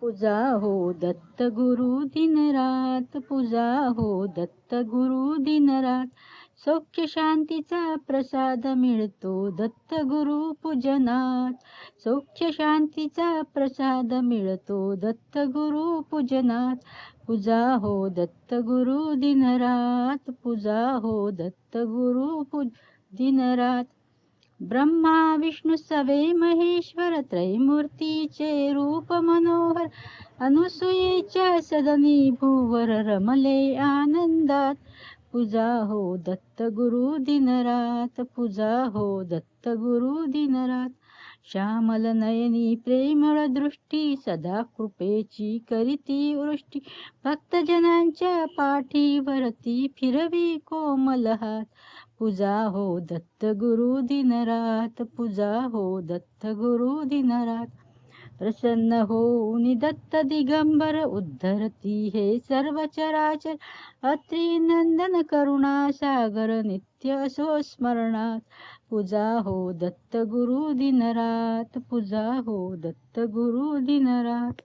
पूजा हो दत्त गुरु दिन रात पूजा हो दत्त गुरु दिन रात. सौख्य शांतीचा प्रसाद मिळतो दत्त गुरु पूजनात. सौख्य शांतीचा प्रसाद मिळतो दत्त गुरु पूजनात. पूजा हो दत्त गुरु दिन रात पूजा हो दत्त गुरु पूज दिन रात. ब्रह्मा विष्णू सवे महेश्वर त्रैमूर्तीचे रूप मनोहर अनुसुयेच्या सदनी भुवर रमले आनंदात. पूजा हो दत्त गुरु दिनरात पूजा हो दत्त गुरु दिनरात. श्यामल नयनी प्रेमळ दृष्टी सदा कृपेची करीती वृष्टी भक्तजनांच्या पाठीवरती फिरवी कोमल हात. पूजा हो दत्त गुरु दिनरात पूजा हो दत्त गुरु दिनरात प्रसन्न होऊन दत्त दिगंबर उद्धरती हे सर्व चराचर. अत्री नंदन करुणा सागर नित्य असो स्मरणात पूजा हो दत्त गुरु दिनरात पूजा हो दत्त गुरु दिनरात